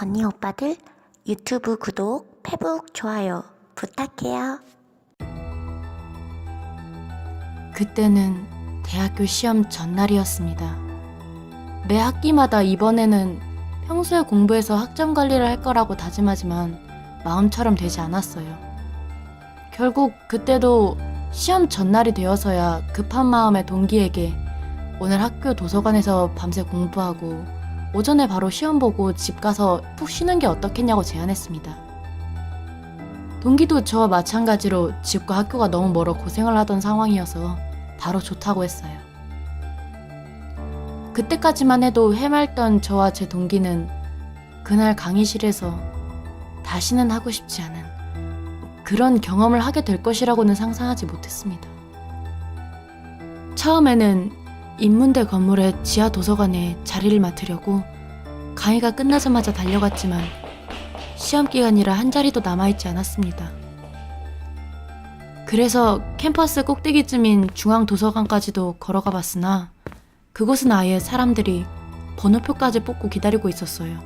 언니 오빠들 유튜브 구독, 페북 좋아요 부탁해요. 그때는 대학교 시험 전날이었습니다. 매 학기마다 이번에는 평소에 공부해서 학점 관리를 할 거라고 다짐하지만 마음처럼 되지 않았어요. 결국 그때도 시험 전날이 되어서야 급한 마음에 동기에게 오늘 학교 도서관에서 밤새 공부하고 오전에 바로 시험 보고 집 가서 푹 쉬는 게 어떻겠냐고 제안했습니다. 동기도 저와 마찬가지로 집과 학교가 너무 멀어 고생을 하던 상황이어서 바로 좋다고 했어요. 그때까지만 해도 해맑던 저와 제 동기는 그날 강의실에서 다시는 하고 싶지 않은 그런 경험을 하게 될 것이라고는 상상하지 못했습니다. 처음에는 인문대 건물의 지하 도서관에 자리를 맡으려고 강의가 끝나자마자 달려갔지만 시험 기간이라 한 자리도 남아있지 않았습니다. 그래서 캠퍼스 꼭대기쯤인 중앙 도서관까지도 걸어가 봤으나 그곳은 아예 사람들이 번호표까지 뽑고 기다리고 있었어요.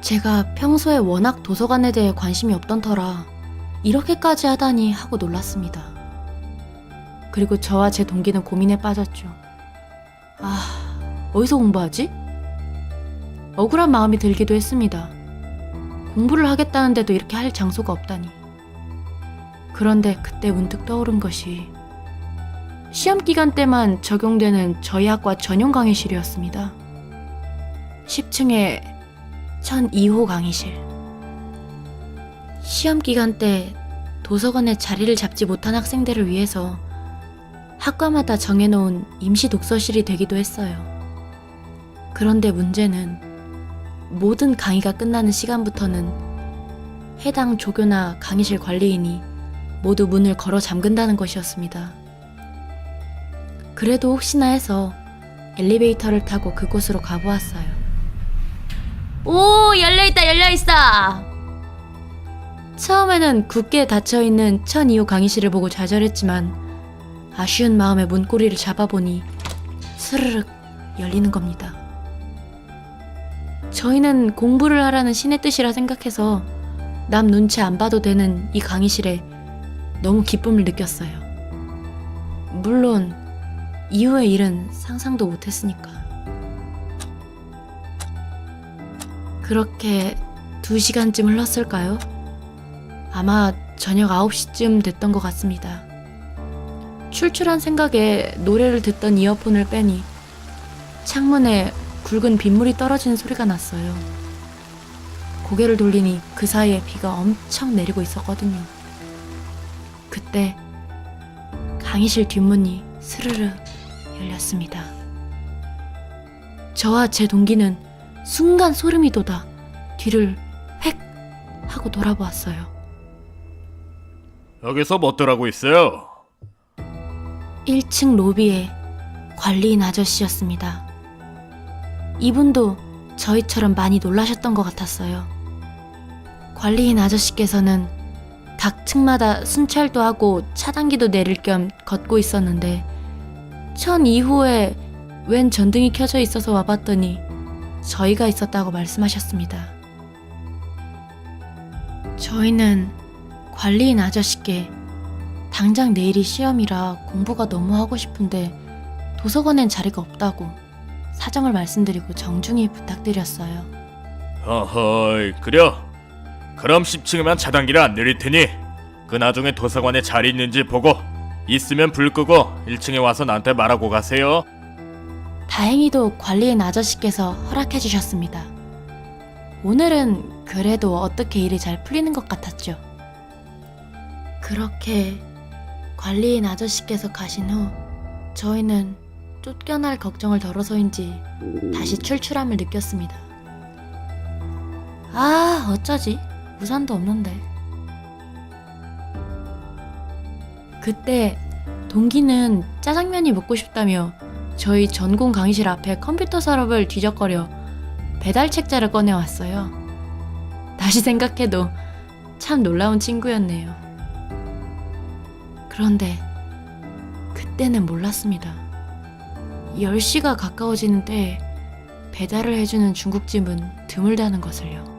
제가 평소에 워낙 도서관에 대해 관심이 없던 터라 이렇게까지 하다니 하고 놀랐습니다. 그리고 저와 제 동기는 고민에 빠졌죠. 아, 어디서 공부하지? 억울한 마음이 들기도 했습니다. 공부를 하겠다는데도 이렇게 할 장소가 없다니. 그런데 그때 문득 떠오른 것이 시험 기간 때만 적용되는 저희 학과 전용 강의실이었습니다. 10층에 1002호 강의실. 시험 기간 때 도서관에 자리를 잡지 못한 학생들을 위해서 학과마다 정해놓은 임시 독서실이 되기도 했어요. 그런데 문제는 모든 강의가 끝나는 시간부터는 해당 조교나 강의실 관리인이 모두 문을 걸어 잠근다는 것이었습니다. 그래도 혹시나 해서 엘리베이터를 타고 그곳으로 가보았어요. 오, 열려있다, 열려있어! 처음에는 굳게 닫혀있는 1002호 강의실을 보고 좌절했지만 아쉬운 마음에 문고리를 잡아보니 스르륵 열리는 겁니다. 저희는 공부를 하라는 신의 뜻이라 생각해서 남 눈치 안 봐도 되는 이 강의실에 너무 기쁨을 느꼈어요. 물론 이후의 일은 상상도 못했으니까. 그렇게 두 시간쯤 흘렀을까요? 아마 저녁 9시쯤 됐던 것 같습니다. 출출한 생각에 노래를 듣던 이어폰을 빼니 창문에 굵은 빗물이 떨어지는 소리가 났어요. 고개를 돌리니 그 사이에 비가 엄청 내리고 있었거든요. 그때 강의실 뒷문이 스르르 열렸습니다. 저와 제 동기는 순간 소름이 돋아 뒤를 획 하고 돌아보았어요. 여기서 뭣들 하고 있어요? 1층 로비에 관리인 아저씨였습니다. 이분도 저희처럼 많이 놀라셨던 것 같았어요. 관리인 아저씨께서는 각 층마다 순찰도 하고 차단기도 내릴 겸 걷고 있었는데 천 이후에 웬 전등이 켜져 있어서 와봤더니 저희가 있었다고 말씀하셨습니다. 저희는 관리인 아저씨께 당장 내일이 시험이라 공부가 너무 하고 싶은데 도서관엔 자리가 없다고 사정을 말씀드리고 정중히 부탁드렸어요. 어허이 그려 그럼 10층이면 차단기를 안 내릴 테니 그 나중에 도서관에 자리 있는지 보고 있으면 불 끄고 1층에 와서 나한테 말하고 가세요 다행히도 관리인 아저씨께서 허락해 주셨습니다. 오늘은 그래도 어떻게 일이 잘 풀리는 것 같았죠. 그렇게 관리인 아저씨께서 가신 후 저희는 쫓겨날 걱정을 덜어서인지 다시 출출함을 느꼈습니다. 아, 어쩌지? 우산도 없는데. 그때 동기는 짜장면이 먹고 싶다며 저희 전공 강의실 앞에 컴퓨터 서랍을 뒤적거려 배달 책자를 꺼내왔어요. 다시 생각해도 참 놀라운 친구였네요. 그런데 그때는 몰랐습니다. 10시가 가까워지는 때에 배달을 해주는 중국집은 드물다는 것을요.